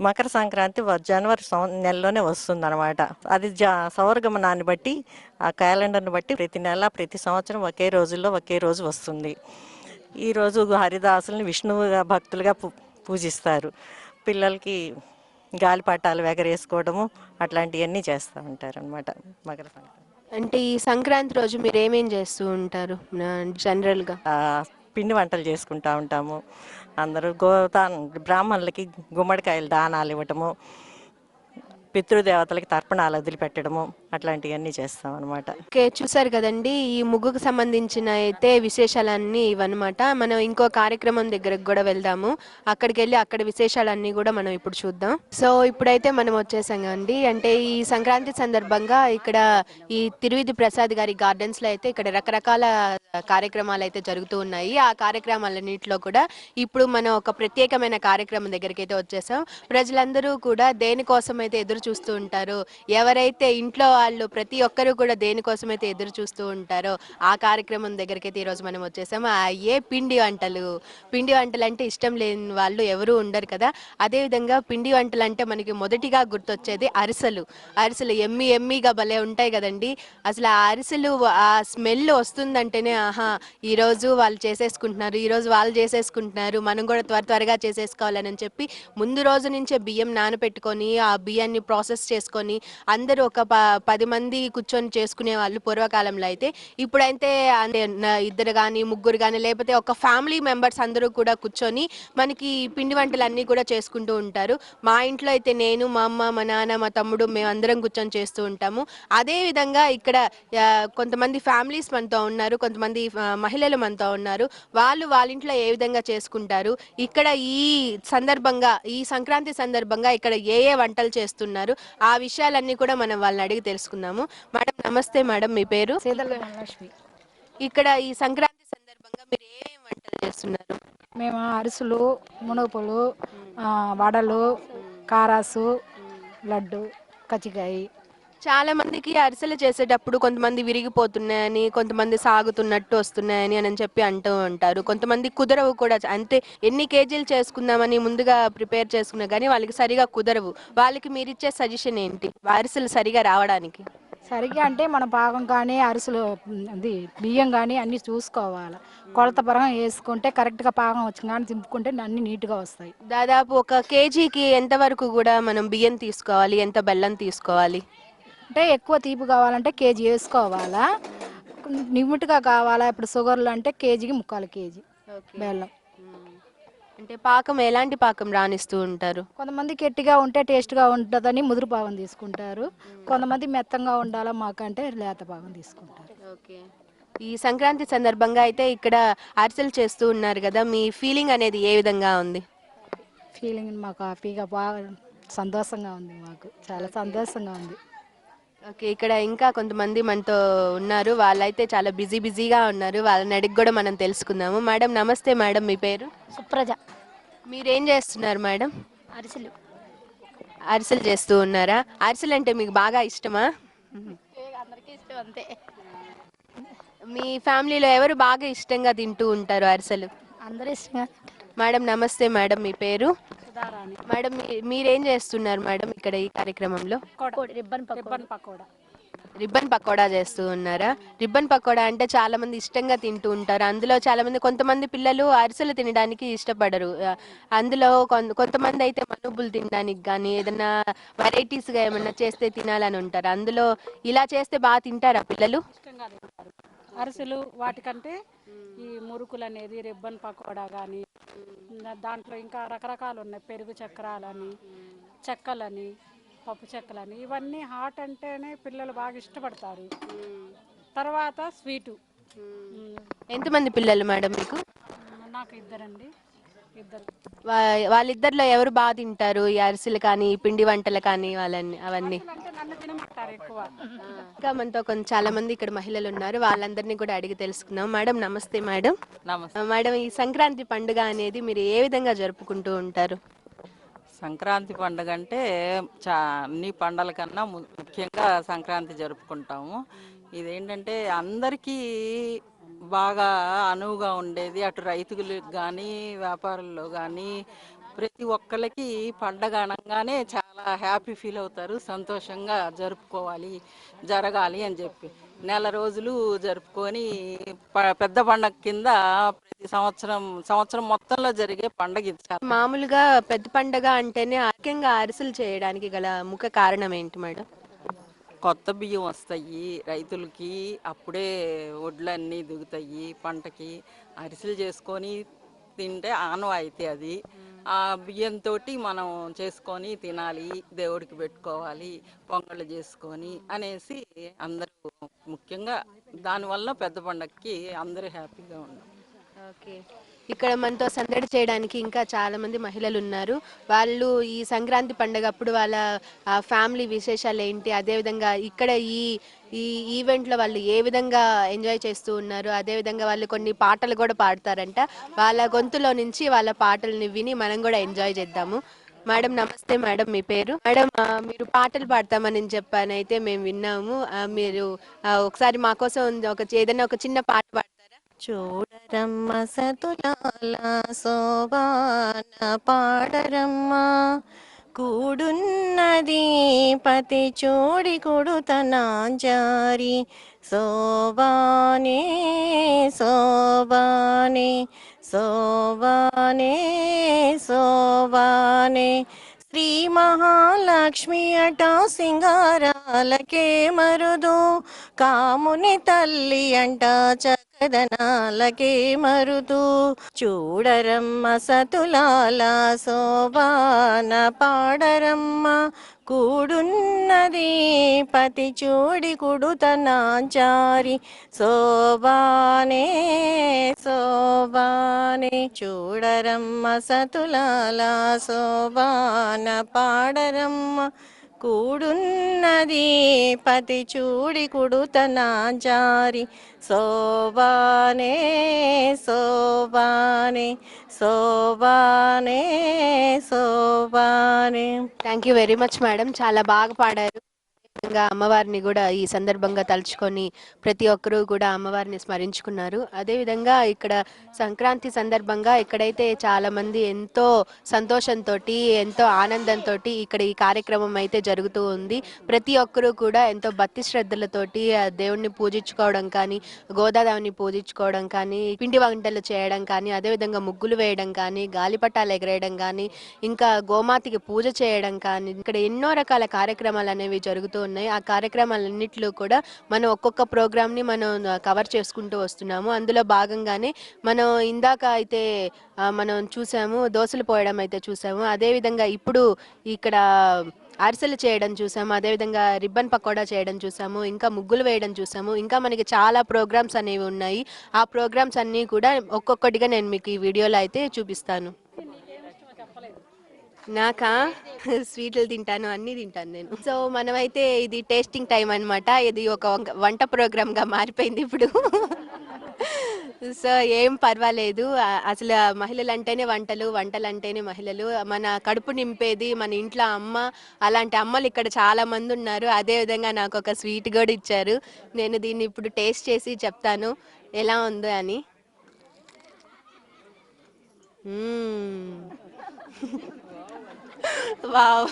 మకర సంక్రాంతి జనవరి నెలలోనే వస్తుంది అనమాట అది జ సౌరగమనాన్ని బట్టి ఆ క్యాలెండర్ని బట్టి ప్రతి నెల ప్రతి సంవత్సరం ఒకే రోజుల్లో ఒకే రోజు వస్తుంది. ఈ రోజు హరిదాసుల్ని విష్ణువుగా భక్తులుగా పూ- పూజిస్తారు. పిల్లలకి గాలిపటాలు ఎగరేసుకోవడము అట్లాంటివన్నీ చేస్తూ ఉంటారు అనమాట మకర సంక్రాంతి. అంటే ఈ సంక్రాంతి రోజు మీరు ఏమేం చేస్తూ ఉంటారు? జనరల్గా? పిండి వంటలు చేసుకుంటా ఉంటాము. అందరూ గోతా బ్రాహ్మణులకి గుమ్మడికాయలు దానాలు ఇవ్వటము పితృదేవతలకి తర్పణాలు వదిలిపెట్టడము అట్లాంటివన్నీ చేస్తాం అనమాట ఓకే చూసారు కదండి ఈ ముగ్గుకు సంబంధించిన అయితే విశేషాలన్నీ ఇవన్నమాట. మనం ఇంకో కార్యక్రమం దగ్గరకు కూడా వెళ్దాము. అక్కడికి వెళ్ళి అక్కడ విశేషాలన్నీ కూడా మనం ఇప్పుడు చూద్దాం. సో ఇప్పుడైతే మనం వచ్చేసాం అండి. అంటే ఈ సంక్రాంతి సందర్భంగా ఇక్కడ ఈ తిరువిధి ప్రసాద్ గారి గార్డెన్స్లో అయితే ఇక్కడ రకరకాల కార్యక్రమాలు అయితే జరుగుతూ ఉన్నాయి. ఆ కార్యక్రమాలన్నింటిలో కూడా ఇప్పుడు మనం ఒక ప్రత్యేకమైన కార్యక్రమం దగ్గరికి అయితే వచ్చేసాం. ప్రజలందరూ కూడా దేనికోసం అయితే ఎదురు చూస్తూ ఉంటారు ఎవరైతే ఇంట్లో వాళ్ళు ప్రతి ఒక్కరూ కూడా దేనికోసమైతే ఎదురు చూస్తూ ఉంటారో ఆ కార్యక్రమం దగ్గరికైతే ఈరోజు మనం వచ్చేసాం ఏ పిండి వంటలు? పిండి వంటలు అంటే ఇష్టం లేని వాళ్ళు ఎవరూ ఉండరు కదా. అదేవిధంగా పిండి వంటలు అంటే మనకి మొదటిగా గుర్తొచ్చేది అరిసెలు. అరిసెలు ఎమ్మి ఎమ్మిగా భలే ఉంటాయి కదండి. అసలు ఆ అరిసెలు ఆ స్మెల్ వస్తుందంటేనే ఆహా ఈరోజు వాళ్ళు చేసేసుకుంటున్నారు ఈరోజు వాళ్ళు చేసేసుకుంటున్నారు మనం కూడా త్వర త్వరగా చేసేసుకోవాలని చెప్పి ముందు రోజు నుంచే బియ్యం నానబెట్టుకొని ఆ బియ్యాన్ని ప్రాసెస్ చేసుకొని అందరూ ఒక పది మంది కూర్చొని చేసుకునే వాళ్ళు పూర్వకాలంలో అయితే ఇప్పుడైతే అంటే ఇద్దరు కానీ ముగ్గురు కానీ లేకపోతే ఒక ఫ్యామిలీ మెంబర్స్ అందరూ కూడా కూర్చొని మనకి పిండి వంటలు అన్నీ కూడా చేసుకుంటూ ఉంటారు. మా ఇంట్లో అయితే నేను మా అమ్మ మా నాన్న మా తమ్ముడు మేము అందరం కూర్చొని చేస్తూ ఉంటాము. అదే విధంగా ఇక్కడ కొంతమంది ఫ్యామిలీస్ మనతో ఉన్నారు కొంతమంది మహిళలు మనతో ఉన్నారు. వాళ్ళు వాళ్ళ ఇంట్లో ఏ విధంగా చేసుకుంటారు? ఇక్కడ ఈ సందర్భంగా ఈ సంక్రాంతి సందర్భంగా ఇక్కడ ఏ ఏ వంటలు చేస్తున్నారు? ఆ విషయాలన్నీ కూడా మనం వాళ్ళని అడిగి తెలుసుకుందాము మేడం నమస్తే మేడం మీ పేరు? ఇక్కడ ఈ సంక్రాంతి సందర్భంగా మీరు ఏ వంటలు చేస్తున్నారు? మేము అరిసెలు మునగపళ్ళు ఆ, వడలు కారాసు లడ్డు కచ్చికాయ చాలా మందికి అరిసెలు చేసేటప్పుడు కొంతమంది విరిగిపోతున్నాయని కొంతమంది సాగుతున్నట్టు వస్తున్నాయని అని చెప్పి అంటూ ఉంటారు. కొంతమంది కుదరవు కూడా. అంటే ఎన్ని కేజీలు చేసుకుందామని ముందుగా ప్రిపేర్ చేసుకున్నా కానీ వాళ్ళకి సరిగా కుదరవు. వాళ్ళకి మీరు ఇచ్చే సజెషన్ ఏంటి? అరిసెలు సరిగా రావడానికి? సరిగ్గా అంటే మన పాకం కానీ అరిసెలు అది బియ్యం కానీ అన్నీ చూసుకోవాలి. కొలత పరంగా వేసుకుంటే కరెక్ట్గా పాకం వచ్చి కానీ దింపుకుంటే అన్నీ నీట్గా వస్తాయి. దాదాపు ఒక కేజీకి ఎంత వరకు కూడా మనం బియ్యం తీసుకోవాలి? ఎంత బెల్లం తీసుకోవాలి? అంటే ఎక్కువ తీపి కావాలంటే కేజీ వేసుకోవాలా? నిమిట్గా కావాలా? ఇప్పుడు షుగర్లు అంటే కేజీకి ముక్కాలు కేజీ బెల్లం. అంటే పాకం ఎలాంటి పాకం రాణిస్తూ ఉంటారు? కొంతమంది గట్టిగా ఉంటే టేస్ట్గా ఉంటుందని ముదురు పాకం తీసుకుంటారు. కొంతమంది మెత్తంగా ఉండాలా? మాకంటే లేత పాకం తీసుకుంటారు. ఓకే. ఈ సంక్రాంతి సందర్భంగా అయితే ఇక్కడ అరిసెలు చేస్తూ ఉన్నారు కదా మీ ఫీలింగ్ అనేది ఏ విధంగా ఉంది? ఫీలింగ్ మాకు హ్యాపీగా బాగా సంతోషంగా ఉంది మాకు. చాలా సంతోషంగా ఉంది. ఓకే ఇక్కడ ఇంకా కొంతమంది మనతో ఉన్నారు. వాళ్ళైతే చాలా బిజీ బిజీగా ఉన్నారు. వాళ్ళని అడిగి కూడా మనం తెలుసుకుందాము. మేడం నమస్తే మేడం మీ పేరు? సుప్రజ. మీరేం చేస్తున్నారు మేడం? అరిసెలు. అరిసెలు చేస్తూ ఉన్నారా? అరిసెలు అంటే మీకు బాగా ఇష్టమా? అందరికీ ఇష్టం అంతే. మీ ఫ్యామిలీలో ఎవరు బాగా ఇష్టంగా తింటూ ఉంటారు అరిసెలు? అందరూ ఇష్టంగా మేడం నమస్తే మేడం మీ పేరు? మేడం మీరేం చేస్తున్నారు మేడం ఇక్కడ ఈ కార్యక్రమంలో? రిబ్బన్ పకోడీ. పకోడా. రిబ్బన్ పకోడా చేస్తూ ఉన్నారా? రిబ్బన్ పకోడా అంటే చాలా మంది ఇష్టంగా తింటూ ఉంటారు. అందులో చాలా మంది కొంతమంది పిల్లలు అరిసెలు తినడానికి ఇష్టపడరు. అందులో కొంతమంది అయితే మనుబులు తినడానికి కానీ ఏదైనా varieties గా ఏమన్నా చేస్తే తినాలని ఉంటారు. అందులో ఇలా చేస్తే బాగా తింటారా పిల్లలు? అరిసెలు వాటికంటే ఈ మురుకులు అనేది రిబ్బన్ పకోడా కానీ దాంట్లో ఇంకా రకరకాలు ఉన్నాయి పెరుగు చక్రాలని చెక్కలని పప్పు చెక్కలని. ఇవన్నీ హాట్ అంటేనే పిల్లలు బాగా ఇష్టపడతారు. తర్వాత స్వీటు. ఎంతమంది పిల్లలు మేడం మీకు? నాకు ఇద్దరండి. ఇద్దరు. వాళ్ళిద్దరిలో ఎవరు బాగా తింటారు? ఈ అరిసెలు కానీ పిండి వంటలు కానీ వాళ్ళని అవన్నీ? నన్ను తినమంటారు ఎక్కువ. ఇంకా మనతో కొంచెం చాలా మంది ఇక్కడ మహిళలు ఉన్నారు. వాళ్ళందరినీ కూడా అడిగి తెలుసుకుందాం. మేడం నమస్తే మేడం. నమస్తే. మేడం ఈ సంక్రాంతి పండుగ అనేది మీరు ఏ విధంగా జరుపుకుంటూ ఉంటారు? సంక్రాంతి పండుగ అంటే చా అన్ని పండగల కన్నా ము- ముఖ్యంగా సంక్రాంతి జరుపుకుంటాము. ఇదేంటంటే అందరికీ బాగా అనువుగా ఉండేది. అటు రైతులకు కానీ వ్యాపారుల్లో కానీ ప్రతి ఒక్కరికి పండగ అనగానే చాలా హ్యాపీ ఫీల్ అవుతారు సంతోషంగా జరుపుకోవాలి జరగాలి అని చెప్పి. నెల రోజులు జరుపుకొని పెద్ద పండగ కింద ప్రతి సంవత్సరం సంవత్సరం మొత్తంలో జరిగే పండగ ఇది చాలా మామూలుగా పెద్ద పండగ అంటేనే ముఖ్యంగా అరిసెలు చేయడానికి గల ముఖ్య కారణం ఏంటి మేడం? కొత్త బియ్యం వస్తాయి రైతులకి అప్పుడే వడ్లన్నీ దిగుతాయి పంటకి అరిసెలు చేసుకొని తింటే ఆనవాయితీ అది. ఆ బియ్యంతో మనం చేసుకొని తినాలి దేవుడికి పెట్టుకోవాలి పొంగళ్ళు చేసుకొని అనేసి అందరూ ముఖ్యంగా దానివల్ల పెద్ద పండగకి అందరూ హ్యాపీగా ఉన్నాం ఓకే. ఇక్కడ మనతో సందడి చేయడానికి ఇంకా చాలా మంది మహిళలు ఉన్నారు. వాళ్ళు ఈ సంక్రాంతి పండుగ అప్పుడు వాళ్ళ ఫ్యామిలీ విశేషాలు ఏంటి? అదేవిధంగా ఇక్కడ ఈ ఈ ఈవెంట్లో వాళ్ళు ఏ విధంగా ఎంజాయ్ చేస్తూ ఉన్నారు? అదేవిధంగా వాళ్ళు కొన్ని పాటలు కూడా పాడతారంట. వాళ్ళ గొంతులో నుంచి వాళ్ళ పాటల్ని విని మనం కూడా ఎంజాయ్ చేద్దాము. మేడం నమస్తే మేడం మీ పేరు? మేడం మీరు పాటలు పాడతామని చెప్పాను. అయితే మేము విన్నాము. మీరు ఒకసారి మా కోసం ఒక ఏదైనా ఒక చిన్న పాట పాడతారా? చూ రమ్మ సతులాల శోభాన పాడరమ్మ. కూడున్నది పతి చూడి కొడుతనాంజారి. శోభానే శోభానే శోభానే శోభానే. శ్రీ మహాలక్ష్మి అట సింగారాలకే మరుదు. కాముని తల్లి అంట కదనాలకే మరుతూ చూడరమ్మ సతులాల శోభాన పాడరమ్మ కూడున్నది పతి చూడి కుడుతనాచారి. శోభానే శోభానే చూడరమ్మ సతులాల శోభాన పాడరమ్మ కూడున్నది పతి చూడి కుడుతనాచారి శోభానే శోభానే శోభానే శోభానే thank you very much madam చాలా బాగా పాడారు. విధంగా అమ్మవారిని కూడా ఈ సందర్భంగా తలుచుకొని ప్రతి ఒక్కరూ కూడా అమ్మవారిని స్మరించుకున్నారు. అదేవిధంగా ఇక్కడ సంక్రాంతి సందర్భంగా ఇక్కడైతే చాలామంది ఎంతో సంతోషంతో ఎంతో ఆనందంతో ఇక్కడ ఈ కార్యక్రమం అయితే జరుగుతూ ఉంది. ప్రతి ఒక్కరూ కూడా ఎంతో భక్తి శ్రద్ధలతోటి ఆ దేవుణ్ణి పూజించుకోవడం కానీ గోదాదేవిని పూజించుకోవడం కానీ పిండి వంటలు చేయడం కానీ అదేవిధంగా ముగ్గులు వేయడం కానీ గాలిపటాలు ఎగరేయడం కానీ ఇంకా గోమాతకి పూజ చేయడం కానీ ఇక్కడ ఎన్నో రకాల కార్యక్రమాలు అనేవి జరుగుతూ ఉన్నాయి. ఆ కార్యక్రమాలన్నింటిలో కూడా మనం ఒక్కొక్క ప్రోగ్రామ్ని మనం కవర్ చేసుకుంటూ వస్తున్నాము. అందులో భాగంగానే మనం ఇందాక అయితే మనం చూసాము దోశలు పోయడం అయితే చూసాము. అదేవిధంగా ఇప్పుడు ఇక్కడ అరిసెలు చేయడం చూసాము. అదేవిధంగా రిబ్బన్ పకోడా చేయడం చూసాము. ఇంకా ముగ్గులు వేయడం చూసాము. ఇంకా మనకి చాలా ప్రోగ్రామ్స్ అనేవి ఉన్నాయి. ఆ ప్రోగ్రామ్స్ అన్నీ కూడా ఒక్కొక్కటిగా నేను మీకు ఈ వీడియోలో అయితే చూపిస్తాను. నాకా? స్వీట్లు తింటాను అన్నీ తింటాను నేను. సో మనమైతే ఇది టేస్టింగ్ టైం అన్నమాట. ఇది ఒక వంట ప్రోగ్రామ్గా మారిపోయింది ఇప్పుడు. సో ఏం పర్వాలేదు. అసలు మహిళలు అంటేనే వంటలు వంటలు అంటేనే మహిళలు. మన కడుపు నింపేది మన ఇంట్లో అమ్మ. అలాంటి అమ్మలు ఇక్కడ చాలా మంది ఉన్నారు. అదే విధంగా నాకు ఒక స్వీట్ కూడా ఇచ్చారు. నేను దీన్ని ఇప్పుడు టేస్ట్ చేసి చెప్తాను. ఎలా ఉందో అని. వావ్.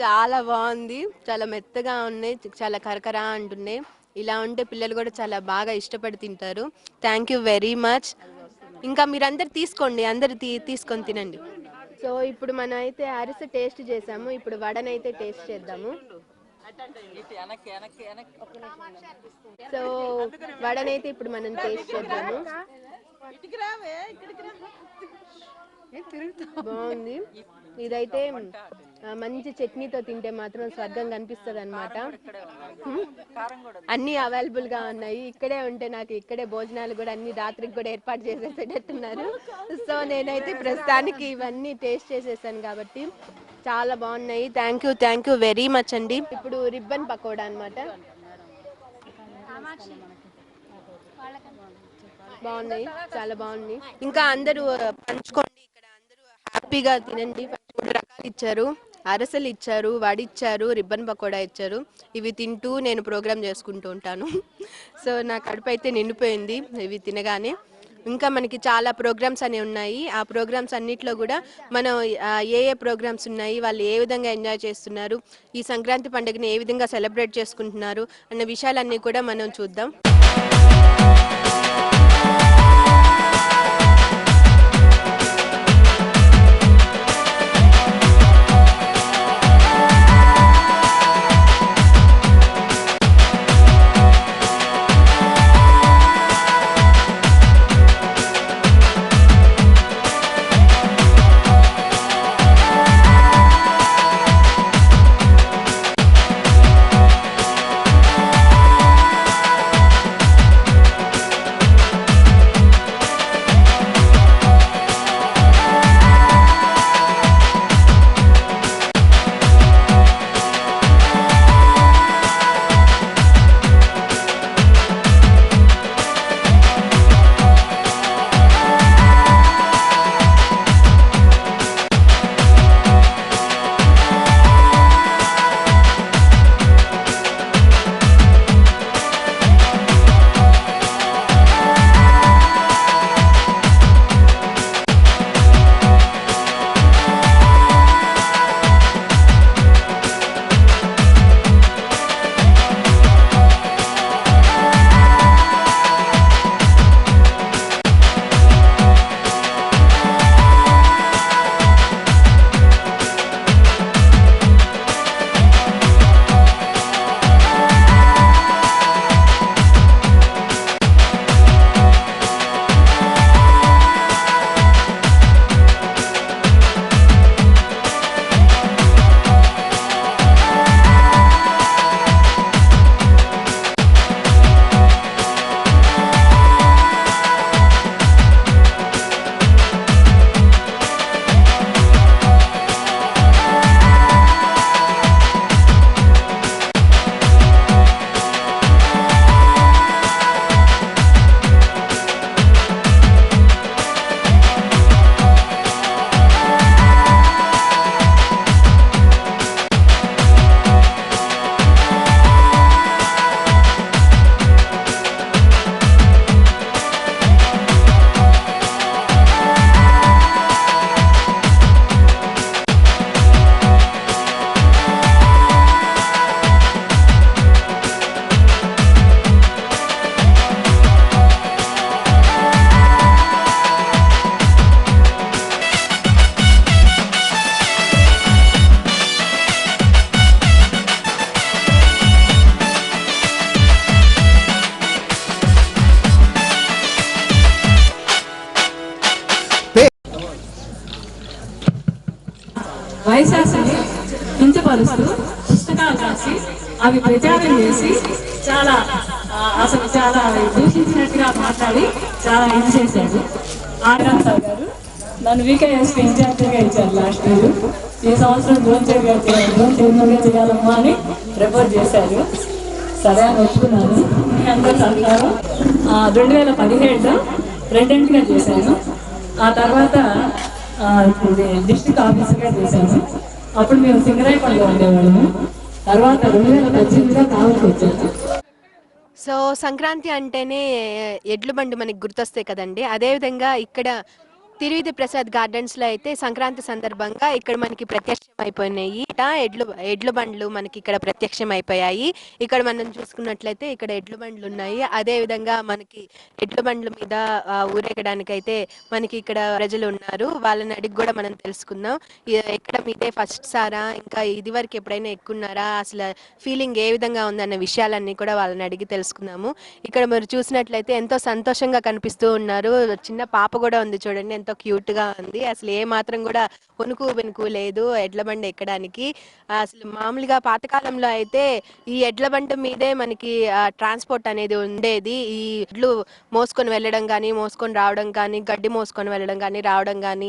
చాలా బాగుంది. చాలా మెత్తగా ఉన్నాయి. చాలా కరకరా అంటున్నాయి. ఇలా ఉంటే పిల్లలు కూడా చాలా బాగా ఇష్టపడి తింటారు. థ్యాంక్ యూ వెరీ మచ్ ఇంకా మీరందరు తీసుకోండి. అందరు తీ తీసుకొని తినండి. సో ఇప్పుడు మనం అయితే అరిసె టేస్ట్ చేసాము. ఇప్పుడు వడనైతే టేస్ట్ చేద్దాము. సో వడనైతే ఇప్పుడు మనం టేస్ట్ చేద్దాము. బాగుంది. ఇదైతే మంచి చట్నీతో తింటే మాత్రం స్వర్గం కనిపిస్తుంది అనమాట అన్ని అవైలబుల్గా ఉన్నాయి. ఇక్కడే ఉంటే నాకు ఇక్కడే భోజనాలు కూడా అన్ని రాత్రికి కూడా ఏర్పాటు చేసేసేటట్టున్నారు. సో నేనైతే ప్రస్తుతానికి ఇవన్నీ టేస్ట్ చేసేసాను కాబట్టి చాలా బాగున్నాయి. Thank you thank you very much అండి. ఇప్పుడు రిబ్బన్ పకోడా అన్నమాట. బాగున్నాయి చాలా బాగున్నాయి. ఇంకా అందరూ పంచుకోండి. హ్యాపీగా తినండి. మూడు రకాలు ఇచ్చారు. అరసలు ఇచ్చారు వడిచ్చారు రిబ్బన్ పకోడా ఇచ్చారు. ఇవి తింటూ నేను ప్రోగ్రామ్ చేసుకుంటూ ఉంటాను. సో నా కడుపు అయితే నిండిపోయింది. ఇవి తినగానే ఇంకా మనకి చాలా ప్రోగ్రామ్స్ అనేవి ఉన్నాయి. ఆ ప్రోగ్రామ్స్ అన్నిట్లో కూడా మనం ఏ ఏ ప్రోగ్రామ్స్ ఉన్నాయి వాళ్ళు ఏ విధంగా ఎంజాయ్ చేస్తున్నారు ఈ సంక్రాంతి పండుగని ఏ విధంగా సెలబ్రేట్ చేసుకుంటున్నారు అన్న విషయాలన్నీ కూడా మనం చూద్దాం. చాలా ఇది చేశాడు ఆనందరావు గారు నన్ను వికేఎస్పీ ఇన్ఛార్జ్గా ఇచ్చారు లాస్ట్ ఇయర్. ఈ సంవత్సరం జోన్ చైర్గా జోన్ చేయాలమ్మా అని రిపోర్ట్ చేశారు. సరే అని ఒప్పుకున్నాను. మీ అందరూ అంటారు. రెండు వేల పదిహేడులో ప్రెసిడెంట్గా చేశాను. ఆ తర్వాత ఇది డిస్ట్రిక్ట్ ఆఫీసర్గా చేశాను. అప్పుడు మేము సింగరాయపల్లిలో ఉండేవాళ్ళము. తర్వాత రెండు వేల పద్దెనిమిదిలో కావలసి వచ్చాను. సో సంక్రాంతి అంటేనే ఎడ్ల బండి మనకి గుర్తొస్తాయి కదండి. అదేవిధంగా ఇక్కడ తిరువిధి ప్రసాద్ గార్డెన్స్లో అయితే సంక్రాంతి సందర్భంగా ఇక్కడ మనకి ప్రత్యక్షం అయిపోయినాయి. ఎడ్లు ఎడ్ల బండ్లు మనకి ఇక్కడ ప్రత్యక్షం అయిపోయాయి. ఇక్కడ మనం చూసుకున్నట్లయితే ఇక్కడ ఎడ్ల బండ్లు ఉన్నాయి. అదే విధంగా మనకి ఎడ్ల బండ్ల మీద ఊరేగడానికైతే మనకి ఇక్కడ ప్రజలు ఉన్నారు. వాళ్ళని అడిగి కూడా మనం తెలుసుకుందాం. ఎక్కడ మీదే ఫస్ట్ సారా? ఇంకా ఇది వరకు ఎప్పుడైనా ఎక్కున్నారా? అసలు ఫీలింగ్ ఏ విధంగా ఉందన్న విషయాలన్నీ కూడా వాళ్ళని అడిగి తెలుసుకుందాము. ఇక్కడ మీరు చూసినట్లయితే ఎంతో సంతోషంగా కనిపిస్తూ ఉన్నారు. చిన్న పాప కూడా ఉంది చూడండి. ఎంతో క్యూట్గా ఉంది. అసలు ఏ మాత్రం కూడా వణుకు వెనుకు లేదు ఎడ్ల బండి ఎక్కడానికి. అసలు మామూలుగా పాతకాలంలో అయితే ఈ ఎడ్ల బండి మీదే మనకి ట్రాన్స్పోర్ట్ అనేది ఉండేది. ఈ ఎడ్లు మోసుకొని వెళ్ళడం కానీ మోసుకొని రావడం కానీ గడ్డి మోసుకొని వెళ్ళడం కానీ రావడం కానీ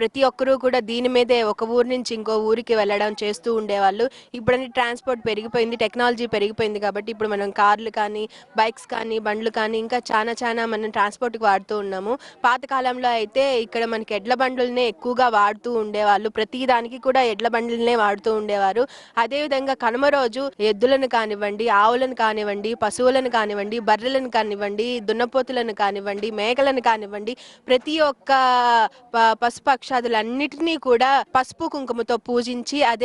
ప్రతి ఒక్కరూ కూడా దీని మీదే ఒక ఊరు నుంచి ఇంకో ఊరికి వెళ్ళడం చేస్తూ ఉండేవాళ్ళు. ఇప్పుడు ట్రాన్స్పోర్ట్ పెరిగిపోయింది టెక్నాలజీ పెరిగిపోయింది కాబట్టి ఇప్పుడు మనం కార్లు కానీ బైక్స్ కానీ బండ్లు కానీ ఇంకా చాలా చాలా మనం ట్రాన్స్పోర్ట్కి వాడుతూ ఉన్నాము. పాతకాలంలో అయితే ఇక్కడ మనకి ఎడ్ల బండ్లనే ఎక్కువగా వాడుతూ ఉండేవాళ్ళు. ప్రతి దానికి కూడా ఎడ్ల బండ్లనే వాడుతూ ఉండేవారు. అదే విధంగా కనుమ రోజు ఎద్దులను కానివ్వండి ఆవులను కానివ్వండి పశువులను కానివ్వండి బర్రెలను కానివ్వండి దున్నపోతులను కానివ్వండి మేకలను కానివ్వండి ప్రతి ఒక్క పశుపక్షాదులన్నిటినీ కూడా పసుపు కుంకుమతో పూజించి అదే